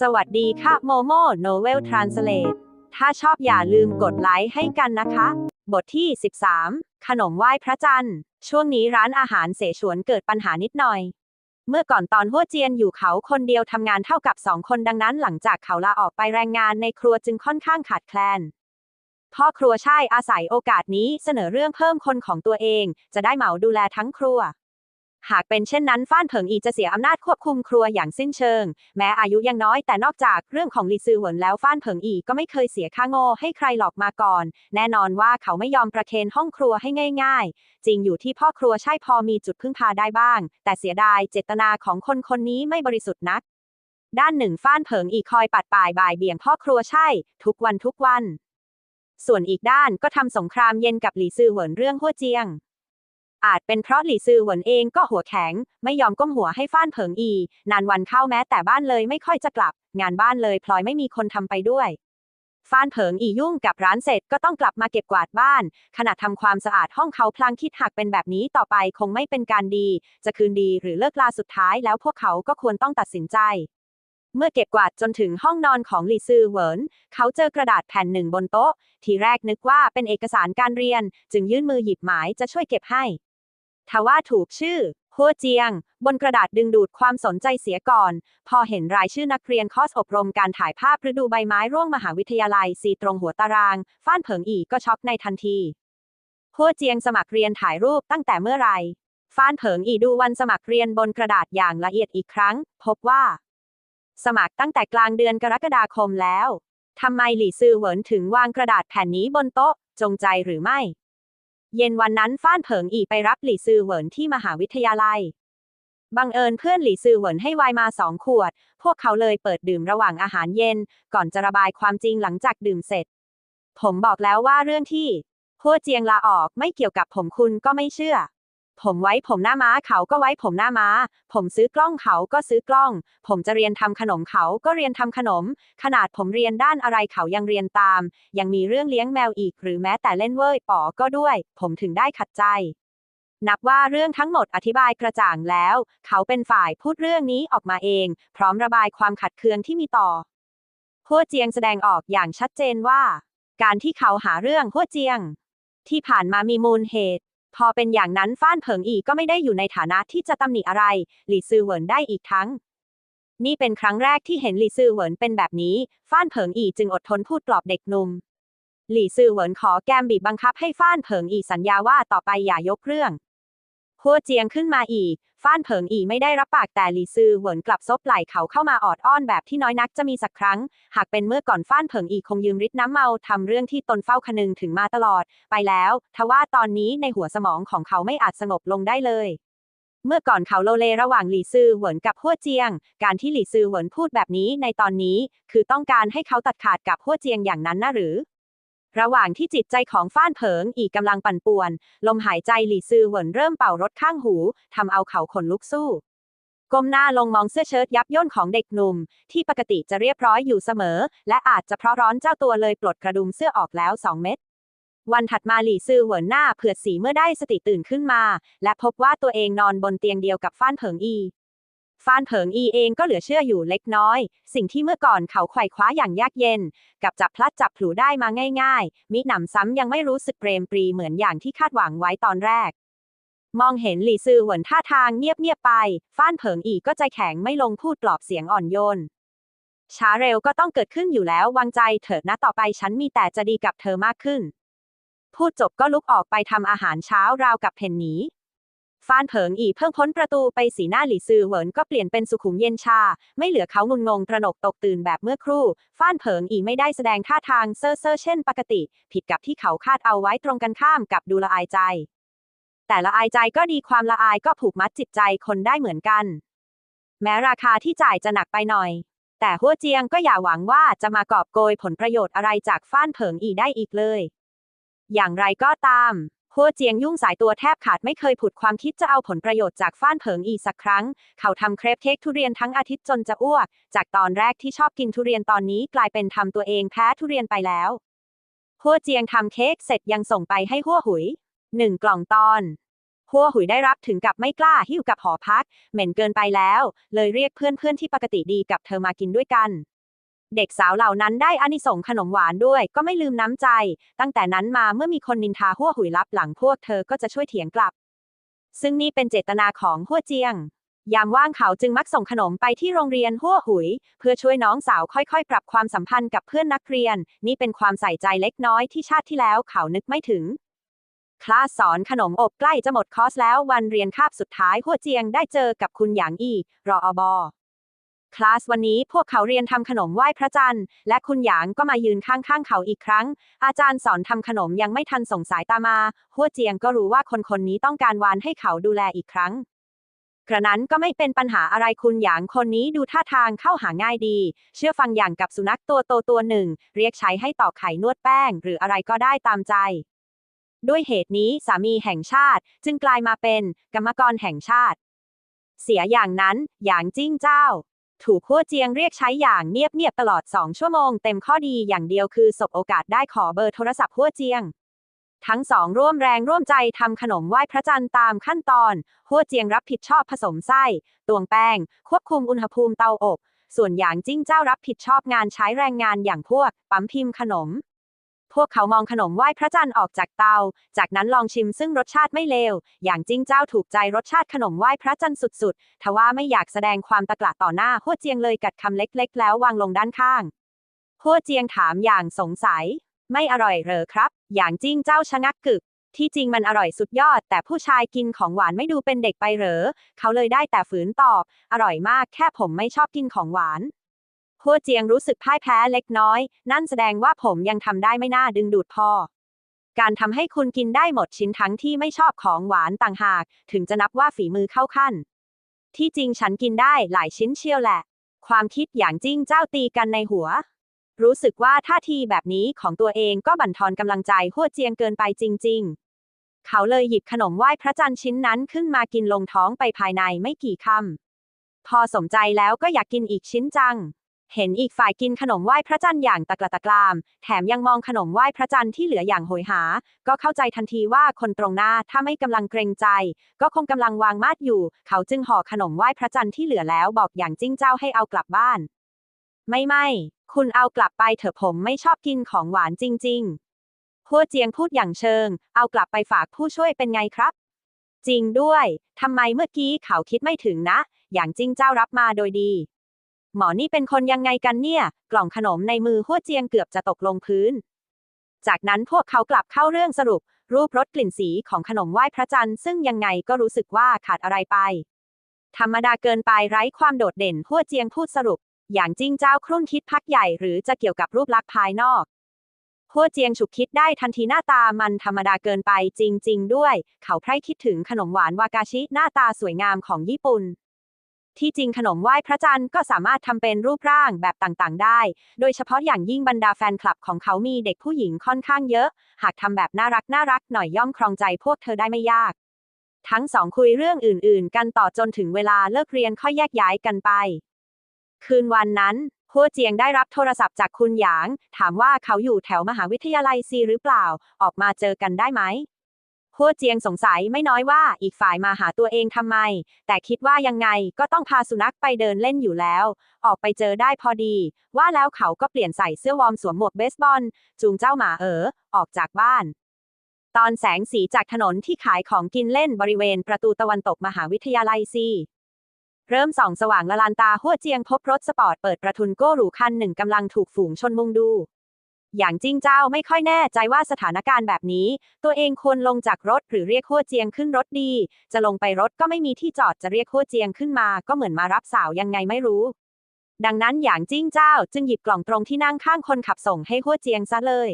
สวัสดีค่ะโมโมโนเวลทรานสเลทถ้าชอบอย่าลืมกดไลค์ให้กันนะคะ บทที่ 13 ขนมไหว้พระจันทร์ ช่วงนี้ร้านอาหารเสฉวนเกิดปัญหานิดหน่อย เมื่อก่อนตอนหัวเจียนอยู่เขาคนเดียวทำงานเท่ากับสองคนดังนั้นหลังจากเขาลาออกไปแรงงานในครัวจึงค่อนข้างขาดแคลน พ่อครัวใช่อาศัยโอกาสนี้เสนอเรื่องเพิ่มคนของตัวเอง จะได้เหมาดูแลทั้งครัว หากเป็นเช่นนั้นฟ้านเผิงอีจะเสียอำนาจควบคุมครัวอย่างสิ้นเชิง แม้อายุยังน้อยแต่นอกจากเรื่องของลีซือเหวินแล้วฟ้านเผิงอีก็ไม่เคยเสียค่าโง่ให้ใครหลอกมาก่อน แน่นอนว่าเขาไม่ยอมประเคนห้องครัวให้ง่าย ๆ จริงอยู่ที่พ่อครัวใช่พอมีจุดพึ่งพาได้บ้าง แต่เสียดายเจตนาของคนคนนี้ไม่บริสุทธิ์นัก ด้านหนึ่งฟ้านเผิงอีคอยปัดป่ายบ่ายเบี่ยงพ่อครัวใช่ ทุกวันทุกวัน ส่วนอีกด้านก็ทำสงครามเย็นกับหลี่ซือเหวินเรื่องหัวเจียง อาจเป็นเพราะหลี่ซือเหวินเองก็หัวแข็ง ไม่ยอมก้มหัวให้ฟ้านเผิงอี นานวันเข้าแม้แต่บ้านเลยไม่ค่อยจะกลับ งานบ้านเลยพลอยไม่มีคนทำไปด้วยฟ้านเผิงอียุ่งกับร้านเสร็จก็ต้องกลับมาเก็บกวาดบ้าน ขณะทำความสะอาดห้องเขาพลางคิดหากเป็นแบบนี้ต่อไปคงไม่เป็นการดี จะคืนดีหรือเลิกลาสุดท้ายแล้วพวกเขาก็ควรต้องตัดสินใจ เมื่อเก็บกวาดจนถึงห้องนอนของหลี่ซือเหวินเขาเจอกระดาษแผ่นหนึ่งบนโต๊ะ ทีแรกนึกว่าเป็นเอกสารการเรียน จึงยื่นมือหยิบหมายจะช่วยเก็บให้ ทว่าถูกชื่อหัวเจียง บนกระดาษดึงดูดความสนใจเสียก่อน พอเห็นรายชื่อนักเรียนคอสอบรมการถ่ายภาพฤดูใบไม้ร่วงมหาวิทยาลัยซีตรงหัวตาราง ฟ้านเผิงอีก็ช็อกในทันทีหัวเจียงสมัครเรียนถ่ายรูปตั้งแต่เมื่อไหร่ฟ้านเผิงอีดูวันสมัครเรียนบนกระดาษอย่างละเอียดอีกครั้ง พบว่า สมัครตั้งแต่กลางเดือนกรกฎาคมแล้วทำไมหลี่ซือเหวินถึงวางกระดาษแผ่นนี้บนโต๊ะ จงใจหรือไม่ เย็นวันนั้นฟ้านเผิงอีไปรับหลี่ซือเหวินที่มหาวิทยาลัย บังเอิญเพื่อนหลี่ซือเหวินให้ไวน์มาสองขวด พวกเขาเลยเปิดดื่มระหว่างอาหารเย็น ก่อนจะระบายความจริงหลังจากดื่มเสร็จ ผมบอกแล้วว่าเรื่องที่พัวเจียงลาออกไม่เกี่ยวกับผมคุณก็ไม่เชื่อ ผมไว้ผมหน้าม้าเขาก็ไว้ผมหน้าม้า ผมซื้อกล้องเขาก็ซื้อกล้อง ผมจะเรียนทำขนมเขาก็เรียนทำขนม ขนาดผมเรียนด้านอะไรเขายังเรียนตาม ยังมีเรื่องเลี้ยงแมวอีก หรือแม้แต่เล่นเว่ยป๋อก็ด้วย ผมถึงได้ขัดใจ นับว่าเรื่องทั้งหมดอธิบายกระจ่างแล้ว เขาเป็นฝ่ายพูดเรื่องนี้ออกมาเอง พร้อมระบายความขัดเคืองที่มีต่อหัวเจียงแสดงออกอย่างชัดเจนว่า การที่เขาหาเรื่องหัวเจียง ที่ผ่านมามีมูลเหตุ พอเป็นอย่างนั้นฟ้านเผิงอีก็ไม่ได้อยู่ในฐานะที่จะตำหนิอะไร หลี่ซือเหวินได้อีกทั้ง นี่เป็นครั้งแรกที่เห็นหลี่ซือเหวินเป็นแบบนี้ ฟ้านเผิงอีจึงอดทนพูดปลอบเด็กหนุ่ม หลี่ซือเหวินขอแกมบีบบังคับให้ฟ้านเผิงอีสัญญาว่าต่อไปอย่ายกเรื่อง หัวเจียงขึ้นมาอีก ฟ้านเผิงอีไม่ได้รับปากแต่หลี่ซือเหวินกลับซบไหล่เขาเข้ามาออดอ้อนแบบที่น้อยนักจะมีสักครั้ง หากเป็นเมื่อก่อนฟ้านเผิงอีคงยืมฤทธิ์น้ำเมาทำเรื่องที่ตนเฝ้าคนึงถึงมาตลอด ไปแล้ว ทว่าตอนนี้ในหัวสมองของเขาไม่อาจสงบลงได้เลยเมื่อก่อนเขาโลเลระหว่างหลี่ซือเหวินกับหัวเจียง การที่หลี่ซือเหวินพูดแบบนี้ในตอนนี้ คือต้องการให้เขาตัดขาดกับหัวเจียงอย่างนั้นนะหรือ ระหว่างที่จิตใจของฟ้านเผิงอีกกำลังปั่นป่วน ลมหายใจหลี่ซือเหวินเริ่มเป่ารถข้างหูทำเอาเขาขนลุกสู้ก้มหน้าลงมองเสื้อเชิ้ตยับย่นของเด็กหนุ่ม ที่ปกติจะเรียบร้อยอยู่เสมอ และอาจจะเพราะร้อนเจ้าตัวเลยปลดกระดุมเสื้อออกแล้วสองเม็ดวันถัดมาหลี่ซือเหวินหน้าเผือดสีเมื่อได้สติตื่นขึ้นมา และพบว่าตัวเองนอนบนเตียงเดียวกับฟ้านเผิงอี ฟ้านเผิงอีเองก็เหลือเชื่ออยู่เล็กน้อย สิ่งที่เมื่อก่อนเขาไขว่คว้าอย่างยากเย็น กับจับพลัดจับผลูได้มาง่าย ๆ มิหนำซ้ำยังไม่รู้สึกเปรมปรีเหมือนอย่างที่คาดหวังไว้ตอนแรก มองเห็นหลี่ซือเหวินท่าทางเงียบๆไปฟ้านเผิงอีก็ใจแข็งไม่ลงพูดปลอบเสียงอ่อนโยนช้าเร็วก็ต้องเกิดขึ้นอยู่แล้ววางใจเถิดนะต่อไปฉันมีแต่จะดีกับเธอมากขึ้น พูดจบก็ลุกออกไปทำอาหารเช้าราวกับเพนหนี ฟ้านเผิงอีเพิ่งพ้นประตูไปสีหน้าหลี่ซือเหวินก็เปลี่ยนเป็นสุขุมเย็นชา ไม่เหลือเขางุนงงตระหนกตกตื่นแบบเมื่อครู่ฟ้านเผิงอีไม่ได้แสดงท่าทางเซ่อเซ่อเช่นปกติ ผิดกับที่เขาคาดเอาไว้ตรงกันข้ามกับดูละอายใจ แต่ละอายใจก็ดีความละอายก็ผูกมัดจิตใจคนได้เหมือนกัน แม้ราคาที่จ่ายจะหนักไปหน่อย แต่หัวเจียงก็อย่าหวังว่าจะมากอบโกยผลประโยชน์อะไรจากฟ้านเผิงอีได้อีกเลย อย่างไรก็ตาม หัวเจียงยุ่งสายตัวแทบขาดไม่เคยผุดความคิดจะเอาผลประโยชน์จากฟ้านเผิงอีสักครั้ง เขาทำเครปเค้กทุเรียนทั้งอาทิตย์จนจะอ้วก จากตอนแรกที่ชอบกินทุเรียนตอนนี้กลายเป็นทำตัวเองแพ้ทุเรียนไปแล้วหัวเจียงทำเค้กเสร็จยังส่งไปให้หัวหุยหนึ่งกล่องตอนหัวหุยได้รับถึงกับไม่กล้าหิ้วกับหอพัก เหม็นเกินไปแล้ว เลยเรียกเพื่อนๆที่ปกติดีกับเธอมากินด้วยกัน เด็กสาวเหล่านั้นได้อานิสงส์ขนมหวานด้วย ก็ไม่ลืมน้ำใจ ตั้งแต่นั้นมาเมื่อมีคนนินทาหัวหุยลับหลังพวกเธอก็จะช่วยเถียงกลับ ซึ่งนี่เป็นเจตนาของหัวเจียง ยามว่างเขาจึงมักส่งขนมไปที่โรงเรียนหัวหุย เพื่อช่วยน้องสาวค่อยๆ ปรับความสัมพันธ์กับเพื่อนนักเรียน นี่เป็นความใส่ใจเล็กน้อยที่ชาติที่แล้วเขานึกไม่ถึงคลาสสอนขนมอบใกล้จะหมดคอร์สแล้ววันเรียนคาบสุดท้ายหัวเจียงได้เจอกับคุณหยางอีรออบอ คลาสวันนี้พวกเขาเรียนทำขนมไหว้พระจันทร์ และคุณหยางก็มายืนข้างๆเขาอีกครั้ง อาจารย์สอนทำขนมยังไม่ทันส่งสายตามา หัวเจียงก็รู้ว่าคนคนนี้ต้องการวานให้เขาดูแลอีกครั้ง กระนั้นก็ไม่เป็นปัญหาอะไรคุณหยางคนนี้ดูท่าทางเข้าหาง่ายดี เชื่อฟังอย่างกับสุนัขตัวโตตัวหนึ่ง เรียกใช้ให้ตอกไข่นวดแป้ง หรืออะไรก็ได้ตามใจด้วยเหตุนี้สามีแห่งชาติ จึงกลายมาเป็น กรรมกรแห่งชาติ เสียอย่างนั้น อย่างจิ้งเจ้า ถูกขั้วเจียงเรียกใช้อย่างเงียบๆตลอดสองชั่วโมงเต็มข้อดีอย่างเดียวคือสบโอกาสได้ขอเบอร์โทรศัพท์ขั้วเจียง ทั้งสองร่วมแรงร่วมใจทำขนมไหว้พระจันทร์ตามขั้นตอนขั้วเจียงรับผิดชอบผสมไส้ ตวงแป้ง ควบคุมอุณหภูมิเตาอบ ส่วนอย่างจิ้งเจ้ารับผิดชอบงานใช้แรงงานอย่างพวก ปั๊มพิมพ์ขนม พวกเขามองขนมไหว้พระจันทร์ออกจากเตา จากนั้นลองชิมซึ่งรสชาติไม่เลว อย่างจิ้งเจ้าถูกใจรสชาติขนมไหว้พระจันทร์สุดๆ ทว่าไม่อยากแสดงความตะกละต่อหน้าหัวเจียงเลยกัดคำเล็กๆ แล้ววางลงด้านข้างหัวเจียงถามอย่างสงสัย ไม่อร่อยเหรอครับ อย่างจิ้งเจ้าชะงักกึก ที่จริงมันอร่อยสุดยอด แต่ผู้ชายกินของหวานไม่ดูเป็นเด็กไปเหรอ เขาเลยได้แต่ฝืนตอบ อร่อยมากแค่ผมไม่ชอบกินของหวาน หัวเจียงรู้สึกพ่ายแพ้เล็กน้อย นั่นแสดงว่าผมยังทำได้ไม่น่าดึงดูดพอ การทำให้คุณกินได้หมดชิ้นทั้งที่ไม่ชอบของหวานต่างหาก ถึงจะนับว่าฝีมือเข้าขั้น ที่จริงฉันกินได้หลายชิ้นเชียวแหละ ความคิดอย่างจริงเจ้าตีกันในหัว รู้สึกว่าท่าทีแบบนี้ของตัวเองก็บั่นทอนกำลังใจหัวเจียงเกินไปจริง ๆ เขาเลยหยิบขนมไหว้พระจันทร์ชิ้นนั้นขึ้นมากินลงท้องไปภายในไม่กี่คำพอสมใจแล้วก็อยากกินอีกชิ้นจัง เห็นอีกฝ่ายกินขนมไหว้พระจันทร์อย่างตะกละตะกราม แถมยังมองขนมไหว้พระจันทร์ที่เหลืออย่างโหยหา ก็เข้าใจทันทีว่าคนตรงหน้าถ้าไม่กำลังเกรงใจ ก็คงกำลังวางมาดอยู่ เขาจึงห่อขนมไหว้พระจันทร์ที่เหลือแล้วบอกอย่างจิ้งเจ้าให้เอากลับบ้าน ไม่ไม่คุณเอากลับไปเถอะผมไม่ชอบกินของหวานจริงๆหัวเจียงพูดอย่างเชิง เอากลับไปฝากผู้ช่วยเป็นไงครับ จริงด้วยทำไมเมื่อกี้เขาคิดไม่ถึงนะ อย่างจริงเจ้ารับมาโดยดี หมอนี่เป็นคนยังไงกันเนี่ย กล่องขนมในมือหัวเจียงเกือบจะตกลงพื้น จากนั้นพวกเขากลับเข้าเรื่องสรุป รูปรสกลิ่นสีของขนมไหว้พระจันทร์ซึ่งยังไงก็รู้สึกว่าขาดอะไรไป ธรรมดาเกินไปไร้ความโดดเด่นหัวเจียงพูดสรุป อย่างจริงเจ้าครุ่นคิดพักใหญ่หรือจะเกี่ยวกับรูปลักษณ์ภายนอกหัวเจียงฉุกคิดได้ทันทีหน้าตามันธรรมดาเกินไปจริง ๆ ด้วย เขาไพร่คิดถึงขนมหวานวากาชิหน้าตาสวยงามของญี่ปุ่น ที่จริงขนมไหว้พระจันทร์ก็สามารถทำเป็นรูปร่างแบบต่างๆ ได้ โดยเฉพาะอย่างยิ่งบรรดาแฟนคลับของเขามีเด็กผู้หญิงค่อนข้างเยอะ หากทำแบบน่ารักน่ารักหน่อยย่อมครองใจพวกเธอได้ไม่ยาก ทั้งสองคุยเรื่องอื่น ๆ กันต่อจนถึงเวลาเลิกเรียนค่อยแยกย้ายกันไป คืนวันนั้นหัวเจียงได้รับโทรศัพท์จากคุณหยาง ถามว่าเขาอยู่แถวมหาวิทยาลัยซีหรือเปล่า ออกมาเจอกันได้ไหม หัวเจียงสงสัยไม่น้อยว่าอีกฝ่ายมาหาตัวเองทำไม แต่คิดว่ายังไงก็ต้องพาสุนัขไปเดินเล่นอยู่แล้ว ออกไปเจอได้พอดี ว่าแล้วเขาก็เปลี่ยนใส่เสื้อวอร์มสวมหมวกเบสบอล จูงเจ้าหมาเอ๋อออกจากบ้าน ตอนแสงสีจากถนนที่ขายของกินเล่นบริเวณประตูตะวันตกมหาวิทยาลัยซีเริ่มส่องสว่างละลานตาหัวเจียงพบรถสปอร์ตเปิดประทุนโก้หรูคันหนึ่งกำลังถูกฝูงชนมุงดู อย่างจิ้งเจ้าไม่ค่อยแน่ใจว่าสถานการณ์แบบนี้ ตัวเองควรลงจากรถหรือเรียกหัวเจียงขึ้นรถดี จะลงไปรถก็ไม่มีที่จอดจะเรียกหัวเจียงขึ้นมาก็เหมือนมารับสาวยังไงไม่รู้ ดังนั้นอย่างจิ้งเจ้าจึงหยิบกล่องตรงที่นั่งข้างคนขับส่งให้หัวเจียงซะเลย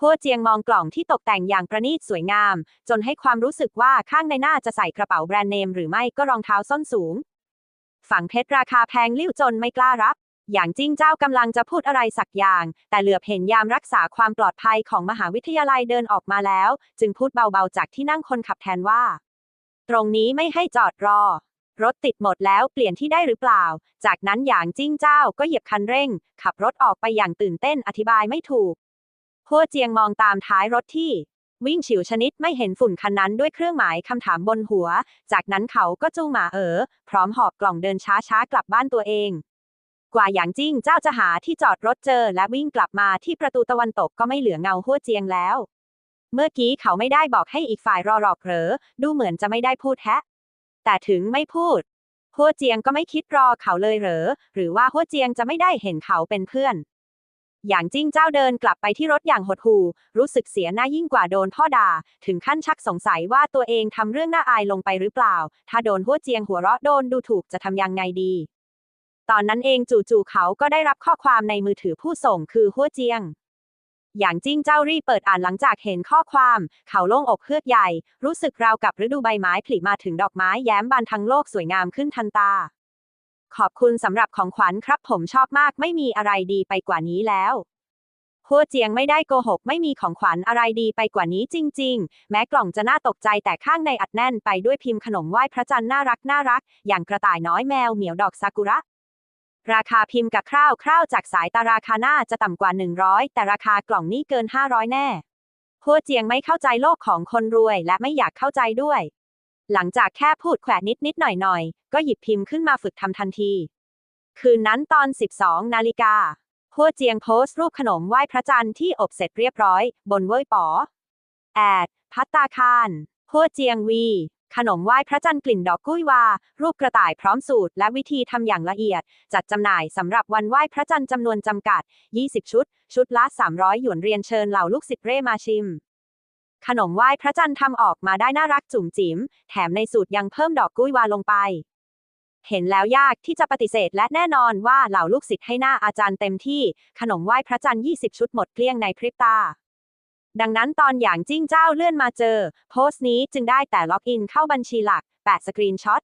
หัวเจียงมองกล่องที่ตกแต่งอย่างประณีตสวยงาม จนให้ความรู้สึกว่าข้างในน่าจะใส่กระเป๋าแบรนด์เนมหรือไม่ก็รองเท้าส้นสูง ฝังเพชรราคาแพงลิ้วจนไม่กล้ารับ อย่างจิ้งเจ้ากำลังจะพูดอะไรสักอย่าง แต่เหลือบเห็นยามรักษาความปลอดภัยของมหาวิทยาลัยเดินออกมาแล้ว จึงพูดเบาๆจากที่นั่งคนขับแทนว่า ตรงนี้ไม่ให้จอดรอ รถติดหมดแล้วเปลี่ยนที่ได้หรือเปล่า จากนั้นอย่างจิ้งเจ้าก็เหยียบคันเร่ง ขับรถออกไปอย่างตื่นเต้นอธิบายไม่ถูกหัวเจียงมองตามท้ายรถที่ วิ่งฉิวชนิดไม่เห็นฝุ่นคันนั้นด้วยเครื่องหมายคำถามบนหัว จากนั้นเขาก็จูงหมาเอ๋อพร้อมหอบกล่องเดินช้าๆกลับบ้านตัวเอง กว่าอย่างจิ้งเจ้าจะหาที่จอดรถเจอและวิ่งกลับมาที่ประตูตะวันตกก็ไม่เหลือเงาหัวเจียงแล้ว เมื่อกี้เขาไม่ได้บอกให้อีกฝ่ายรอหรอกเหรอดูเหมือนจะไม่ได้พูดแฮะ แต่ถึงไม่พูดหัวเจียงก็ไม่คิดรอเขาเลยเหรอ หรือว่าหัวเจียงจะไม่ได้เห็นเขาเป็นเพื่อน อย่างจิ้งเจ้าเดินกลับไปที่รถอย่างหดหู่รู้สึกเสียหน้ายิ่งกว่าโดนพ่อด่า ถึงขั้นชักสงสัยว่าตัวเองทำเรื่องน่าอายลงไปหรือเปล่า ถ้าโดนหัวเจียงหัวเราะโดนดูถูกจะทำยังไงดี ตอนนั้นเองจู่ๆเขาก็ได้รับข้อความในมือถือผู้ส่งคือหัวเจียง อย่างจิ้งเจ้ารีเปิดอ่านหลังจากเห็นข้อความ เขาโล่งอกเฮือกใหญ่ รู้สึกราวกับฤดูใบไม้ผลิมาถึงดอกไม้แย้มบานทั้งโลกสวยงามขึ้นทันตา ขอบคุณสำหรับของขวัญครับผมชอบมากไม่มีอะไรดีไปกว่านี้แล้วหัวเจียงไม่ได้โกหกไม่มีของขวัญอะไรดีไปกว่านี้จริง ๆ แม้กล่องจะน่าตกใจแต่ข้างในอัดแน่นไปด้วยพิมพ์ขนมไหว้พระจันทร์น่ารักน่ารัก อย่างกระต่ายน้อยแมวเหมียวดอกซากุระ ราคาพิมพ์กับคร่าวคร่าวๆจากสายตาราคาน่าจะต่ำกว่า 100 แต่ราคากล่องนี้เกิน 500 แน่หัวเจียงไม่เข้าใจโลกของคนรวยและไม่อยากเข้าใจด้วย หลังจากแค่พูดแขวะนิดนิดหน่อยหน่อยๆก็หยิบพิมพ์ขึ้นมาฝึกทำทันที คืนนั้นตอน 12 นาฬิกาหัวเจียงโพสต์รูปขนมไหว้พระจันทร์ที่อบเสร็จเรียบร้อย บนเว่ยป๋อแอดพัตตาคารหัวเจียงวี ขนมไหว้พระจันทร์กลิ่นดอกกุ้ยวา รูปกระต่ายพร้อมสูตรและวิธีทำอย่างละเอียด จัดจำหน่ายสำหรับวันไหว้พระจันทร์จำนวนจำกัด 20 ชุด ชุดละ 300 หยวนเรียนเชิญเหล่าลูกศิษย์เร่มาชิม ขนมไหว้พระจันทร์ทำออกมาได้น่ารักจุ๋มจิ๋ม แถมในสูตรยังเพิ่มดอกกุ้ยวาลงไปเห็นแล้วยากที่จะปฏิเสธและแน่นอนว่าเหล่าลูกศิษย์ให้หน้าอาจารย์เต็มที่ ขนมไหว้พระจันทร์ 20 ชุดหมดเกลี้ยงในพริบตา ดังนั้นตอนอย่างจิ้งเจ้าเลื่อนมาเจอ โพสต์นี้จึงได้แต่ล็อกอินเข้าบัญชีหลักแปะสกรีนช็อต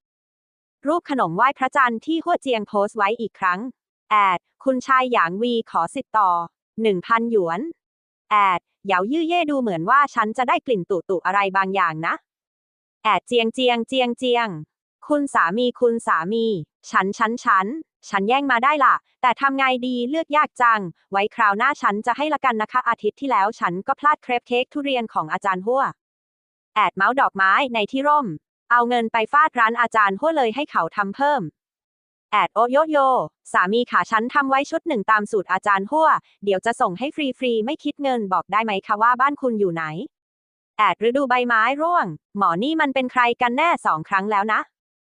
รูปขนมไหว้พระจันทร์ที่หัวเจียงโพสต์ไว้อีกครั้ง แอด คุณชายหยางวีขอสิทธิ์ต่อ 1,000 หยวน แอดเหยายื่อเย่ดูเหมือนว่าฉันจะได้กลิ่นตุตุอะไรบางอย่างนะ แอดเจียงเจียงเจียงเจียง คุณสามีคุณสามี ฉันฉันฉัน ฉันแย่งมาได้ล่ะ แต่ทำไงดีเลือกยากจัง ไว้คราวหน้าฉันจะให้ละกันนะคะ อาทิตย์ที่แล้วฉันก็พลาดเครปเค้กทุเรียนของอาจารย์หัว แอดเมาส์ดอกไม้ในที่ร่ม เอาเงินไปฟาดร้านอาจารย์หัวเลยให้เขาทำเพิ่ม แอดโอโยโย สามีขาฉันทำไว้ชุดหนึ่งตามสูตรอาจารย์หัว เดี๋ยวจะส่งให้ฟรีๆไม่คิดเงินบอกได้ไหมคะว่าบ้านคุณอยู่ไหน แอดฤดูใบไม้ร่วง หมอนี่มันเป็นใครกันแน่สองครั้งแล้วนะ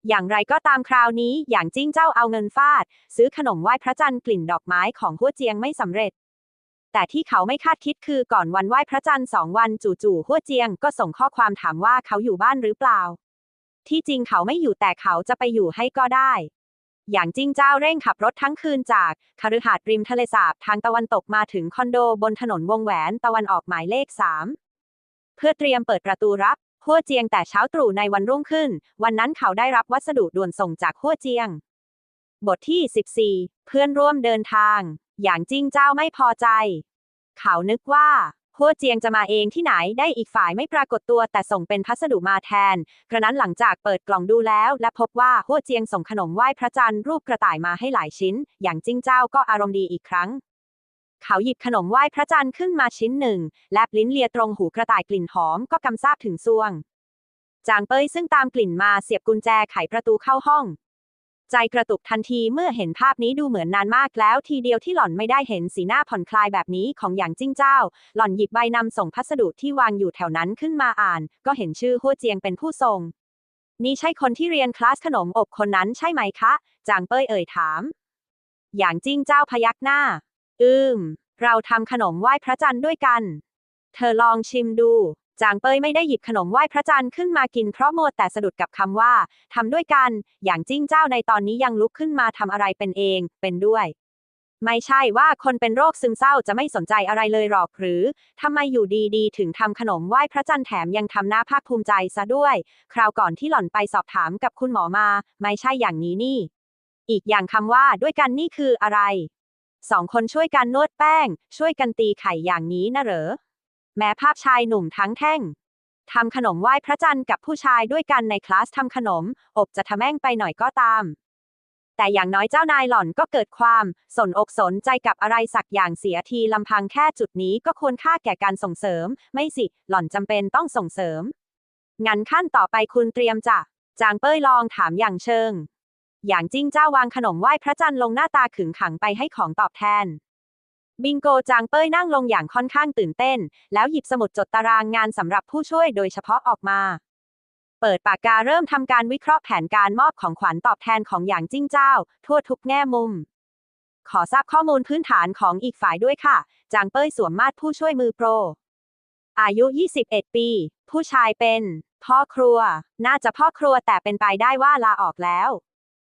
อย่างไรก็ตามคราวนี้ อย่างจิ้งเจ้าเอาเงินฟาด ซื้อขนมไหว้พระจันทร์กลิ่นดอกไม้ของหัวเจียงไม่สำเร็จ แต่ที่เขาไม่คาดคิดคือก่อนวันไหว้พระจันทร์สองวันจู่ๆหัวเจียงก็ส่งข้อความถามว่าเขาอยู่บ้านหรือเปล่า ที่จริงเขาไม่อยู่แต่เขาจะไปอยู่ให้ก็ได้ อย่างจิ้งเจ้าเร่งขับรถทั้งคืนจากคฤหาสน์ริมทะเลสาบทางตะวันตกมาถึงคอนโดบนถนนวงแหวนตะวันออกหมายเลข3เพื่อเตรียมเปิดประตูรับ หัวเจียงแต่เช้าตรู่ในวันรุ่งขึ้น วันนั้นเขาได้รับวัสดุด่วนส่งจากหัวเจียง บทที่ 14 เพื่อนร่วมเดินทาง อย่างจิงเจ้าไม่พอใจ เขานึกว่าหัวเจียงจะมาเองที่ไหนได้อีกฝ่ายไม่ปรากฏตัวแต่ส่งเป็นพัสดุมาแทน กระนั้นหลังจากเปิดกล่องดูแล้ว และพบว่าหัวเจียงส่งขนมไหว้พระจันทร์รูปกระต่ายมาให้หลายชิ้น อย่างจิงเจ้าก็อารมณ์ดีอีกครั้ง เขาหยิบขนมไหว้พระจันทร์ขึ้นมาชิ้นหนึ่ง แลบลิ้นเลียตรงหูกระต่ายกลิ่นหอมก็กำซาบถึงซวง จางเป้ยซึ่งตามกลิ่นมาเสียบกุญแจไขประตูเข้าห้อง ใจกระตุกทันทีเมื่อเห็นภาพนี้ดูเหมือนนานมากแล้ว ทีเดียวที่หล่อนไม่ได้เห็นสีหน้าผ่อนคลายแบบนี้ของอย่างจิ้งเจ้า หล่อนหยิบใบนำส่งพัสดุที่วางอยู่แถวนั้นขึ้นมาอ่าน ก็เห็นชื่อหัวเจียงเป็นผู้ส่งนี่ใช่คนที่เรียนคลาสขนมอบคนนั้นใช่ไหมคะ จางเป้ยเอ่ยถาม อย่างจิ้งเจ้าพยักหน้า อืม เราทำขนมไหว้พระจันทร์ด้วยกัน เธอลองชิมดู จางเปยไม่ได้หยิบขนมไหว้พระจันทร์ขึ้นมากินเพราะมัวแต่สะดุดกับคำว่าทำด้วยกัน อย่างจิ้งเจ้าในตอนนี้ยังลุกขึ้นมาทำอะไรเป็นเอง เป็นด้วย ไม่ใช่ว่าคนเป็นโรคซึมเศร้าจะไม่สนใจอะไรเลยหรอกหรือทำไมอยู่ดีๆ ถึงทำขนมไหว้พระจันทร์แถมยังทำหน้าภาคภูมิใจซะด้วย คราวก่อนที่หล่อนไปสอบถามกับคุณหมอมา ไม่ใช่อย่างนี้นี่ อีกอย่างคำว่าด้วยกันนี่คืออะไร สองคนช่วยกันนวดแป้ง ช่วยกันตีไข่อย่างนี้นะเหรอ แม้ภาพชายหนุ่มทั้งแท่งทำขนมไหว้พระจันทร์กับผู้ชายด้วยกันในคลาสทำขนม อบจะทำแม่งไปหน่อยก็ตาม แต่อย่างน้อยเจ้านายหล่อนก็เกิดความ สนอกสนใจกับอะไรสักอย่างเสียทีลำพังแค่จุดนี้ก็ควรค่าแก่การส่งเสริม ไม่สิ หล่อนจำเป็นต้องส่งเสริม งั้นขั้นต่อไปคุณเตรียมจะจางเป้ยลองถามอย่างเชิง อย่างจิ้งเจ้าวางขนมไหว้พระจันทร์ลงหน้าตาขึงขังไปให้ของตอบแทน บิงโกจางเป้ยนั่งลงอย่างค่อนข้างตื่นเต้น แล้วหยิบสมุดจดตารางงานสำหรับผู้ช่วยโดยเฉพาะออกมา เปิดปากกาเริ่มทำการวิเคราะห์แผนการมอบของขวัญตอบแทนของอย่างจิ้งเจ้า ทั่วทุกแง่มุม ขอทราบข้อมูลพื้นฐานของอีกฝ่ายด้วยค่ะ จางเป้ยสวมมาตรผู้ช่วยมือโปร อายุ 21 ปี ผู้ชายเป็น พ่อครัว น่าจะพ่อครัวแต่เป็นไปได้ว่าลาออกแล้ว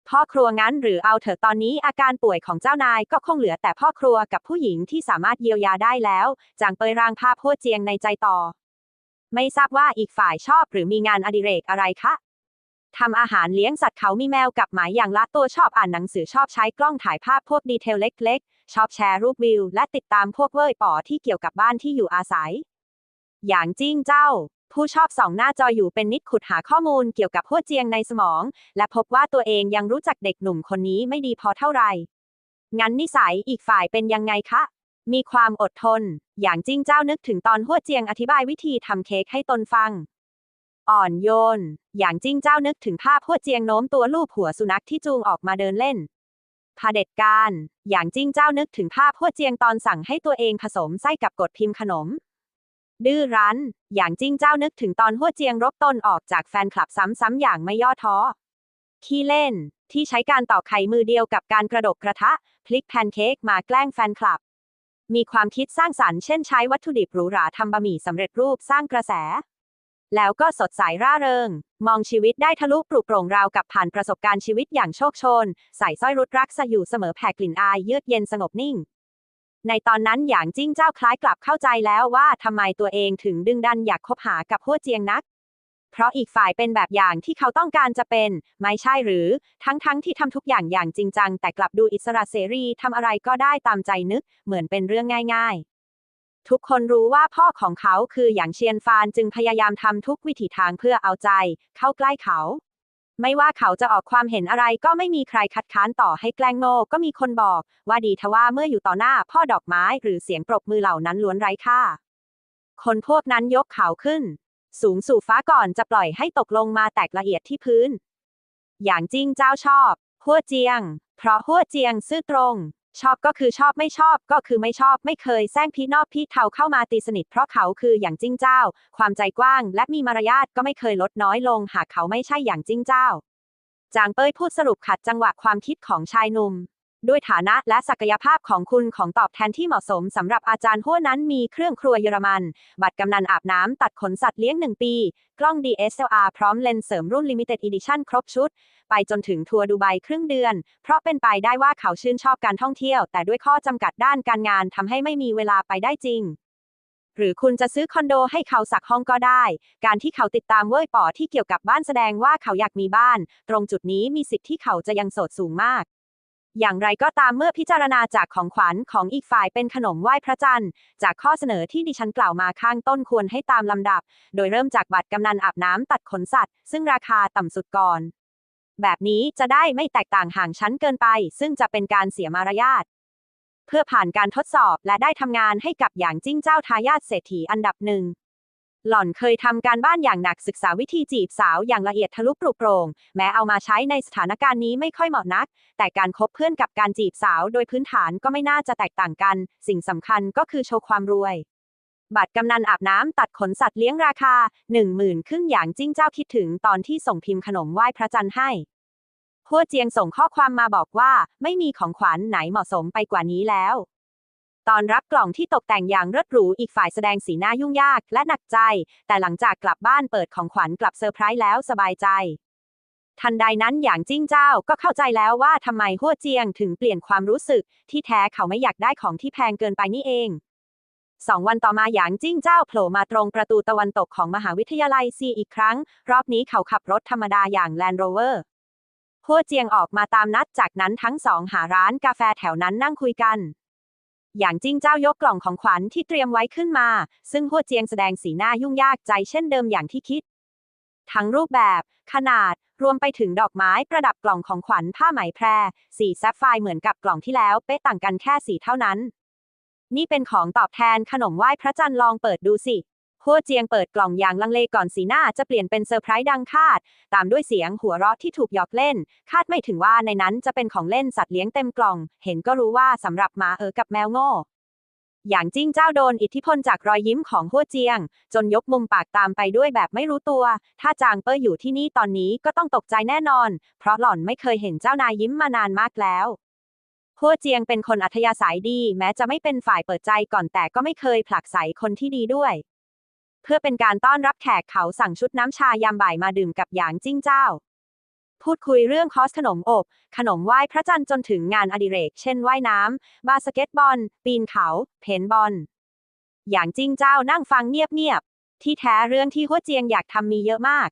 พ่อครัวงั้นหรือเอาเถอะตอนนี้อาการป่วยของเจ้านายก็คงเหลือแต่พ่อครัวกับผู้หญิงที่สามารถเยียวยาได้แล้วจางเปยร่างภาพพัวเจียงในใจต่อ ไม่ทราบว่าอีกฝ่ายชอบหรือมีงานอดิเรกอะไรคะทำอาหารเลี้ยงสัตว์เขามีแมวกับหมายอย่างละตัวชอบอ่านหนังสือชอบใช้กล้องถ่ายภาพพวกดีเทลเล็กๆ ชอบแชร์รูปวิว และติดตามพวกเว่ยป๋อที่เกี่ยวกับบ้านที่อยู่อาศัย อย่างจริงเจ้า ผู้ชอบส่องหน้าจออยู่เป็นนิดขุดหาข้อมูลเกี่ยวกับหัวเจียงในสมอง และพบว่าตัวเองยังรู้จักเด็กหนุ่มคนนี้ไม่ดีพอเท่าไหร่ งั้นนิสัยอีกฝ่ายเป็นยังไงคะ มีความอดทน อย่างจริงเจ้านึกถึงตอนหัวเจียงอธิบายวิธีทำเค้กให้ตนฟัง อ่อนโยน อย่างจริงเจ้านึกถึงภาพหัวเจียงโน้มตัวลูบหัวสุนัขที่จูงออกมาเดินเล่นเผด็จการ อย่างจริงเจ้านึกถึงภาพหัวเจียงตอนสั่งให้ตัวเองผสมไส้กับกดพิมพ์ขนม ดื้อรั้น อย่างจิ้งเจ้านึกถึงตอนหัวเจียงรบตนออกจากแฟนคลับซ้ำๆอย่างไม่ย่อท้อ ขี้เล่น ที่ใช้การต่อไข่มือเดียวกับการกระดกกระทะ พลิกแพนเค้กมาแกล้งแฟนคลับ มีความคิดสร้างสรรค์เช่นใช้วัตถุดิบหรูหราทำบะหมี่สำเร็จรูปสร้างกระแส แล้วก็สดใสร่าเริง มองชีวิตได้ทะลุปลุกโปร่งราวกับผ่านประสบการณ์ชีวิตอย่างโชคโชน ใส่สร้อยรุดรักสอยู่เสมอแผ่กลิ่นอายเยือกเย็นสงบนิ่ง ในตอนนั้นอย่างจิ้งเจ้าคล้ายกลับเข้าใจแล้วว่าทำไมตัวเองถึงดึงดันอยากคบหากับหัวเจียงนัก เพราะอีกฝ่ายเป็นแบบอย่างที่เขาต้องการจะเป็น ไม่ใช่หรือ ทั้งๆทที่ทำทุกอย่างอย่างจริงจัง แต่กลับดูอิสระเสรีทำอะไรก็ได้ตามใจนึก เหมือนเป็นเรื่องง่าย ๆทุกคนรู้ว่าพ่อของเขาคืออย่างเชียนฟานจึงพยายามทำทุกวิถีทางเพื่อเอาใจ เข้าใกล้เขา ไม่ว่าเขาจะออกความเห็นอะไรก็ไม่มีใครคัดค้านต่อให้แกล้งโง่ก็มีคนบอก ว่าดีทว่าเมื่ออยู่ต่อหน้าพ่อดอกไม้หรือเสียงปรบมือเหล่านั้นล้วนไร้ค่า คนพวกนั้นยกเขาขึ้น สูงสู่ฟ้าก่อนจะปล่อยให้ตกลงมาแตกละเอียดที่พื้น อย่างจริงเจ้าชอบ หัวเจียง เพราะหัวเจียงซื่อตรง ชอบก็คือชอบไม่ชอบก็คือไม่ชอบไม่เคยแซงพี่นอกพี่เทาเข้ามาตีสนิทเพราะเขาคืออย่างจิ้งเจ้า ความใจกว้างและมีมารยาทก็ไม่เคยลดน้อยลง หากเขาไม่ใช่อย่างจิ้งเจ้า จางเป้ยพูดสรุปขัดจังหวะความคิดของชายหนุ่ม ด้วยฐานะและศักยภาพของคุณของตอบแทนที่เหมาะสมสำหรับอาจารย์หัวนั้นมีเครื่องครัวเยอรมัน บัตรกำนันอาบน้ำตัดขนสัตว์เลี้ยงหนึ่งปี กล้อง DSLR พร้อมเลนส์เสริมรุ่น Limited Edition ครบชุด ไปจนถึงทัวร์ดูไบครึ่งเดือน เพราะเป็นไปได้ว่าเขาชื่นชอบการท่องเที่ยว แต่ด้วยข้อจำกัดด้านการงานทำให้ไม่มีเวลาไปได้จริงหรือคุณจะซื้อคอนโดให้เขาสักห้องก็ได้ การที่เขาติดตามเว่ยป๋อที่เกี่ยวกับบ้านแสดงว่าเขาอยากมีบ้าน ตรงจุดนี้มีสิทธิ์ที่เขาจะยังโสดสูงมาก อย่างไรก็ตามเมื่อพิจารณาจากของขวัญของอีกฝ่ายเป็นขนมไหว้พระจันทร์ จากข้อเสนอที่ดิฉันกล่าวมาข้างต้นควรให้ตามลำดับ โดยเริ่มจากบัตรกำนันอาบน้ำตัดขนสัตว์ ซึ่งราคาต่ำสุดก่อน แบบนี้จะได้ไม่แตกต่างห่างชั้นเกินไป ซึ่งจะเป็นการเสียมารยาทเพื่อผ่านการทดสอบและได้ทำงานให้กับอย่างจิ้งเจ้าทายาทเศรษฐีอันดับหนึ่ง หล่อนเคยทำการบ้านอย่างหนักศึกษาวิธีจีบสาวอย่างละเอียดทะลุปลุกโปร่งแม้เอามาใช้ในสถานการณ์นี้ไม่ค่อยเหมาะนัก แต่การคบเพื่อนกับการจีบสาวโดยพื้นฐานก็ไม่น่าจะแตกต่างกัน สิ่งสำคัญก็คือโชว์ความรวย บัตรกำนันอาบน้ำตัดขนสัตว์เลี้ยงราคาหนึ่งหมื่นครึ่งอย่างจิ้งเจ้าคิดถึงตอนที่ส่งพิมพ์ขนมไหว้พระจันทร์ให้หัวเจียงส่งข้อความมาบอกว่า ไม่มีของขวัญไหนเหมาะสมไปกว่านี้แล้ว ตอนรับกล่องที่ตกแต่งอย่างเลิศหรูอีกฝ่ายแสดงสีหน้ายุ่งยากและหนักใจ แต่หลังจากกลับบ้านเปิดของขวัญกลับเซอร์ไพรส์แล้วสบายใจทันใดนั้นอย่างจิ้งเจ้าก็เข้าใจแล้วว่าทำไมหัวเจียงถึงเปลี่ยนความรู้สึก ที่แท้เขาไม่อยากได้ของที่แพงเกินไปนี่เองสองวันต่อมาหยางจิ้งเจ้าโผล่มาตรงประตูตะวันตกของมหาวิทยาลัยซีอีกครั้ง รอบนี้เขาขับรถธรรมดาอย่าง Land Rover หัวเจียงออกมาตามนัดจากนั้นทั้งสองหาร้านกาแฟแถวนั้นนั่งคุยกัน อย่างจิ้งเจ้ายกกล่องของขวัญที่เตรียมไว้ขึ้นมา ซึ่งหัวเจียงแสดงสีหน้ายุ่งยากใจเช่นเดิมอย่างที่คิด ทั้งรูปแบบ ขนาด รวมไปถึงดอกไม้ประดับกล่องของขวัญผ้าไหมแพร สีแซฟไฟร์เหมือนกับกล่องที่แล้วเป๊ะต่างกันแค่สีเท่านั้น นี่เป็นของตอบแทนขนมไหว้พระจันทร์ลองเปิดดูสิ หัวเจียงเปิดกล่องอย่างลังเลก่อนสีหน้าจะเปลี่ยนเป็นเซอร์ไพรส์ดังคาด ตามด้วยเสียงหัวเราะที่ถูกหยอกเล่น คาดไม่ถึงว่าในนั้นจะเป็นของเล่นสัตว์เลี้ยงเต็มกล่อง เห็นก็รู้ว่าสำหรับหมาเออกับแมวโง่อย่างจิ้งเจ้าโดนอิทธิพลจากรอยยิ้มของหัวเจียง จนยกมุมปากตามไปด้วยแบบไม่รู้ตัว ถ้าจางเปอร์อยู่ที่นี่ตอนนี้ก็ต้องตกใจแน่นอน เพราะหล่อนไม่เคยเห็นเจ้านายยิ้มมานานมากแล้วหัวเจียงเป็นคนอัธยาศัยดี แม้จะไม่เป็นฝ่ายเปิดใจก่อนแต่ก็ไม่เคยผลักใสคนที่ดีด้วย เพื่อเป็นการต้อนรับแขกเขาสั่งชุดน้ำชายามบ่ายมาดื่มกับหยางจิ้งเจ้า พูดคุยเรื่องคอสขนมอบ ขนมไหว้พระจันทร์จนถึงงานอดิเรก เช่นว่ายน้ำบาสเกตบอล ปีนเขา เพนบอลอย่างจิ้งเจ้านั่งฟังเงียบๆที่แท้เรื่องที่หัวเจียงอยากทำมีเยอะมาก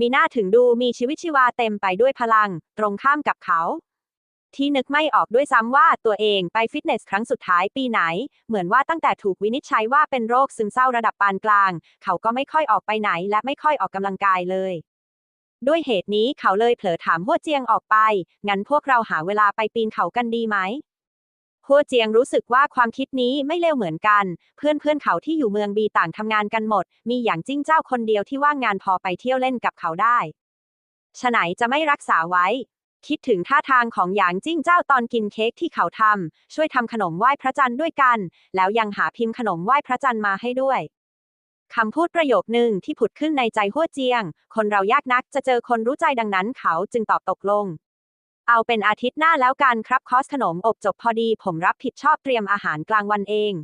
มีหน้าถึงดูมีชีวิตชีวาเต็มไปด้วยพลัง ตรงข้ามกับเขา ที่นึกไม่ออกด้วยซ้ำว่าตัวเองไปฟิตเนสครั้งสุดท้ายปีไหน เหมือนว่าตั้งแต่ถูกวินิจฉัยว่าเป็นโรคซึมเศร้าระดับปานกลาง เขาก็ไม่ค่อยออกไปไหนและไม่ค่อยออกกำลังกายเลย ด้วยเหตุนี้เขาเลยเผลอถามหัวเจียงออกไป งั้นพวกเราหาเวลาไปปีนเขากันดีไหมหัวเจียงรู้สึกว่าความคิดนี้ไม่เลวเหมือนกัน เพื่อนเพื่อนเขาที่อยู่เมืองบีต่างทำงานกันหมด มีอย่างจิ้งเจ้าคนเดียวที่ว่างงานพอไปเที่ยวเล่นกับเขาได้ฉไหนจะไม่รักษาไว้ คิดถึงท่าทางของหยางจิ้งเจ้าตอนกินเค้กที่เขาทำช่วยทำขนมไหว้พระจันทร์ด้วยกัน แล้วยังหาพิมพ์ขนมไหว้พระจันทร์มาให้ด้วยคำพูดประโยคหนึ่งที่ผุดขึ้นในใจหัวเจียง คนเรายากนักจะเจอคนรู้ใจดังนั้นเขาจึงตอบตกลง เอาเป็นอาทิตย์หน้าแล้วกันครับคอสขนมอบจบพอดีผมรับผิดชอบเตรียมอาหารกลางวันเอง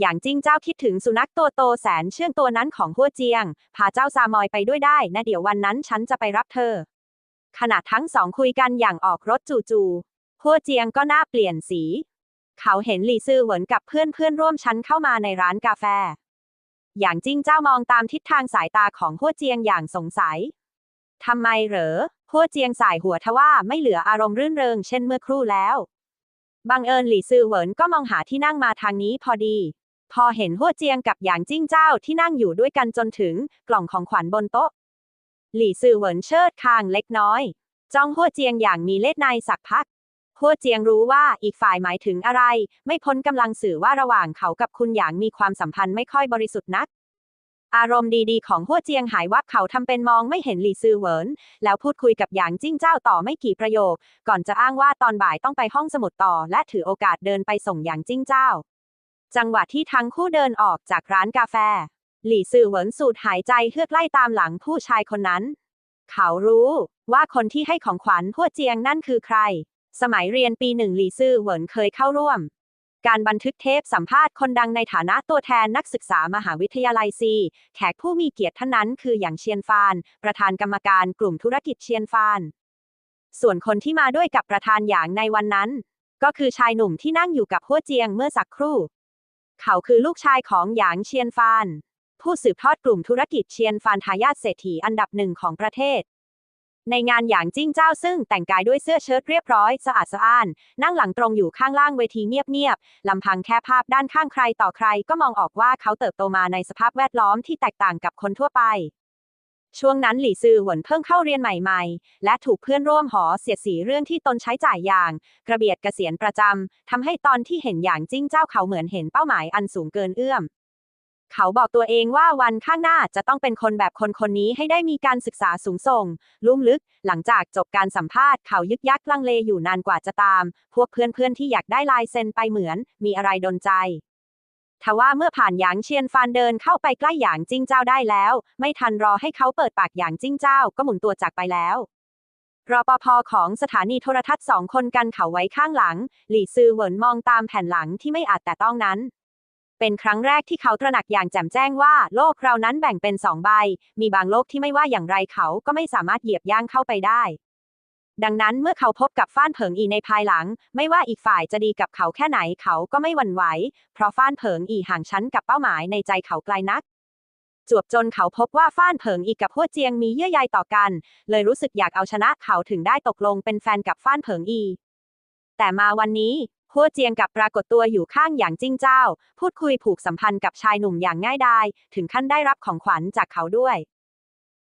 อย่างจิ้งเจ้าคิดถึงสุนัขตัวโตแสนเชื่องตัวนั้นของหัวเจียง พาเจ้าซามอยไปด้วยได้นะเดี๋ยววันนั้นฉันจะไปรับเธอ ขณะทั้งสองคุยกันอย่างออกรถจู่ๆหัวเจียงก็หน้าเปลี่ยนสี เขาเห็นหลี่ซือเหวินกับเพื่อนเพื่อนร่วมชั้นเข้ามาในร้านกาแฟ อย่างจิ้งเจ้ามองตามทิศทางสายตาของหัวเจียงอย่างสงสัยทำไมเหรอหัวเจียงสายหัวทว่าไม่เหลืออารมณ์รื่นเริงเช่นเมื่อครู่แล้วบังเอิญหลี่ซือเหวินก็มองหาที่นั่งมาทางนี้พอดี พอเห็นหัวเจียงกับหยางจิ้งเจ้าที่นั่งอยู่ด้วยกันจนถึงกล่องของขวัญบนโต๊ะ หลี่ซือเหวินเชิดคางเล็กน้อย จ้องหัวเจียงอย่างมีเล่ห์ในสักพักหัวเจียงรู้ว่าอีกฝ่ายหมายถึงอะไร ไม่พ้นกำลังสื่อว่าระหว่างเขากับคุณหยางมีความสัมพันธ์ไม่ค่อยบริสุทธิ์นัก อารมณ์ดีๆ ของหัวเจียงหายวับเขาทำเป็นมองไม่เห็นหลี่ซือเหวิน แล้วพูดคุยกับหยางจิ้งเจ้าต่อไม่กี่ประโยค ก่อนจะอ้างว่าตอนบ่ายต้องไปห้องสมุดต่อ และถือโอกาสเดินไปส่งหยางจิ้งเจ้า จังหวะที่ทั้งคู่เดินออกจากร้านกาแฟ หลี่ซือเหวินสูดหายใจเฮือกไล่ตามหลังผู้ชายคนนั้น เขารู้ว่าคนที่ให้ของขวัญหัวเจียงนั่นคือใคร สมัยเรียนปีหนึ่งหลี่ซือเหวินเคยเข้าร่วม การบันทึกเทปสัมภาษณ์คนดังในฐานะตัวแทนนักศึกษามหาวิทยาลัยซี แขกผู้มีเกียรติท่านนั้นคืออย่างเชียนฟาน ประธานกรรมการกลุ่มธุรกิจเชียนฟาน ส่วนคนที่มาด้วยกับประธานอย่างในวันนั้น ก็คือชายหนุ่มที่นั่งอยู่กับหัวเจียงเมื่อสักครู่ เขาคือลูกชายของหยางเชียนฟาน ผู้สืบทอดกลุ่มธุรกิจเชียนฟานทายาทเศรษฐีอันดับหนึ่งของประเทศ ในงานอย่างจิ้งเจ้าซึ่งแต่งกายด้วยเสื้อเชิ้ตเรียบร้อยสะอาดสะอ้าน นั่งหลังตรงอยู่ข้างล่างเวทีเงียบๆลำพังแค่ภาพด้านข้างใครต่อใครก็มองออกว่าเขาเติบโตมาในสภาพแวดล้อมที่แตกต่างกับคนทั่วไปช่วงนั้นหลี่ซือหวนเพิ่งเข้าเรียนใหม่ๆ และถูกเพื่อนร่วมหอเสียดสีเรื่องที่ตนใช้จ่ายอย่าง กระเบียดเกษียณประจำทำให้ตอนที่เห็นอย่างจิ้งเจ้าเขาเหมือนเห็นเป้าหมายอันสูงเกินเอื้อม เขาบอกตัวเองว่าวันข้างหน้าจะต้องเป็นคนแบบคนคนนี้ให้ได้มีการศึกษาสูงส่ง ลุ่มลึก หลังจากจบการสัมภาษณ์เขายึกยักลังเลอยู่นานกว่าจะตาม พวกเพื่อนๆที่อยากได้ลายเซ็นไปเหมือน มีอะไรดนใจทว่าเมื่อผ่านหยางเชียนฟานเดินเข้าไปใกล้หยางจิ้งเจ้าได้แล้ว ไม่ทันรอให้เขาเปิดปากหยางจิ้งเจ้าก็หมุนตัวจากไปแล้วรปภของสถานีโทรทัศน์สองคนกันเขาไว้ข้างหลัง หลี่ซือเหวินมองตามแผ่นหลังที่ไม่อาจแต่ต้องนั้น เป็นครั้งแรกที่เขาตระหนักอย่างแจ่มแจ้งว่าโลกเรานั้นแบ่งเป็นสองใบ มีบางโลกที่ไม่ว่าอย่างไรเขาก็ไม่สามารถเหยียบย่างเข้าไปได้ ดังนั้นเมื่อเขาพบกับฟ้านเผิงอีในภายหลัง ไม่ว่าอีกฝ่ายจะดีกับเขาแค่ไหนเขาก็ไม่หวั่นไหว เพราะฟ้านเผิงอีห่างชั้นกับเป้าหมายในใจเขาไกลนักจวบจนเขาพบว่าฟ้านเผิงอีกับหัวเจียงมีเยื่อใยต่อกัน เลยรู้สึกอยากเอาชนะเขาถึงได้ตกลงเป็นแฟนกับฟ้านเผิงอี แต่มาวันนี้ หัวเจียงกับปรากฏตัวอยู่ข้างอย่างจิ้งเจ้า พูดคุยผูกสัมพันธ์กับชายหนุ่มอย่างง่ายดาย ถึงขั้นได้รับของขวัญจากเขาด้วย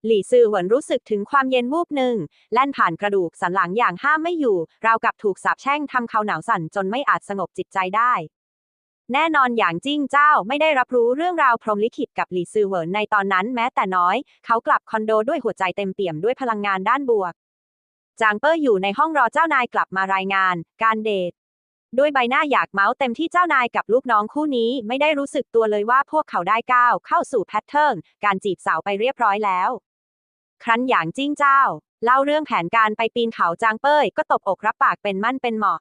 หลี่ซือเหวินรู้สึกถึงความเย็นวูบหนึ่ง แล่นผ่านกระดูกสันหลังอย่างห้ามไม่อยู่ ราวกับถูกสาปแช่งทำเขาหนาวสั่นจนไม่อาจสงบจิตใจได้แน่นอนอย่างจริงเจ้าไม่ได้รับรู้เรื่องราวพรหมลิขิตกับหลี่ซือเหวินในตอนนั้นแม้แต่น้อย เขากลับคอนโดด้วยหัวใจเต็มเปี่ยมด้วยพลังงานด้านบวก จางเปอร์อยู่ในห้องรอเจ้านายกลับมารายงาน การเดท ด้วยใบหน้าอยากเมาส์เต็มที่เจ้านายกับลูกน้องคู่นี้ ไม่ได้รู้สึกตัวเลยว่าพวกเขาได้ก้าวเข้าสู่แพทเทิร์นการจีบสาวไปเรียบร้อยแล้ว ครั้นอย่างจิ้งเจ้า เล่าเรื่องแผนการไปปีนเขาจางเป้ย ก็ตบอกรับปากเป็นมั่นเป็นเหมาะ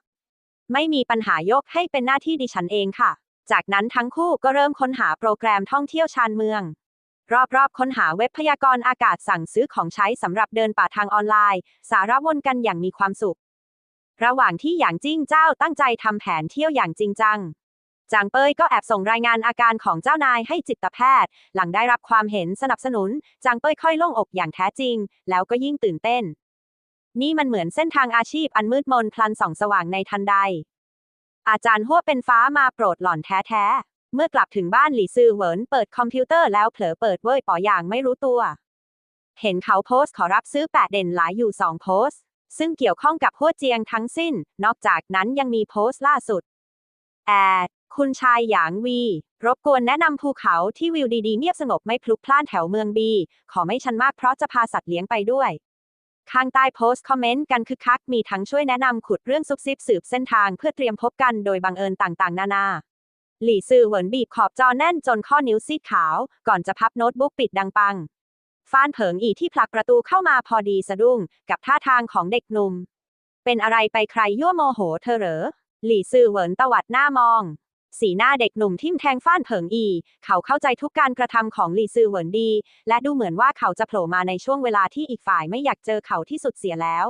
ไม่มีปัญหายกให้เป็นหน้าที่ดิฉันเองค่ะ จากนั้นทั้งคู่ก็เริ่มค้นหาโปรแกรมท่องเที่ยวชานเมืองรอบๆ ค้นหาเว็บพยากรณ์อากาศสั่งซื้อของใช้สำหรับเดินป่าทางออนไลน์ สารวนกันอย่างมีความสุข ระหว่างที่หยางจิ้งเจ้าตั้งใจทำแผนเที่ยวอย่างจริงจัง จางเปยก็แอบส่งรายงานอาการของเจ้านายให้จิตแพทย์ หลังได้รับความเห็นสนับสนุน จางเปยค่อยโล่งอกอย่างแท้จริง แล้วก็ยิ่งตื่นเต้น นี่มันเหมือนเส้นทางอาชีพอันมืดมนพลันส่องสว่างในทันใด อาจารย์หัวเป็นฟ้ามาโปรดหล่อนแท้ๆ เมื่อกลับถึงบ้านหลี่ซือเหวินเปิดคอมพิวเตอร์แล้วเผลอเปิดเว่ยป๋ออย่างไม่รู้ตัว เห็นเขาโพสต์ขอรับซื้อแปดเด่นหลายอยู่สองโพสต์ ซึ่งเกี่ยวข้องกับหัวเจียงทั้งสิ้น นอกจากนั้นยังมีโพสต์ล่าสุด แอด คุณชายหยางวี รบกวนแนะนำภูเขาที่วิวดีๆเงียบสงบไม่พลุกพล่านแถวเมืองบี ขอไม่ชันมากเพราะจะพาสัตว์เลี้ยงไปด้วย ข้างใต้โพสต์คอมเมนต์กันคึกคักมีทั้งช่วยแนะนำขุดเรื่องซุบซิบสืบเส้นทางเพื่อเตรียมพบกันโดยบังเอิญต่างๆ นานา หลี่ซือเหวินบีบขอบจอแน่นจนข้อนิ้วซีดขาว ก่อนจะพับโน้ตบุ๊กปิดดังปัง ฟ้านเผิงอีที่ผลักประตูเข้ามาพอดีสะดุ้ง กับท่าทางของเด็กหนุ่ม เป็นอะไรไปใครยั่วโมโหเธอเหรอ หลี่ซือเหวินตวัดหน้ามอง สีหน้าเด็กหนุ่มทิ่มแทงฟ้านเผิงอี เขาเข้าใจทุกการกระทำของหลี่ซือเหวินดี และดูเหมือนว่าเขาจะโผล่มาในช่วงเวลาที่อีกฝ่ายไม่อยากเจอเขาที่สุดเสียแล้ว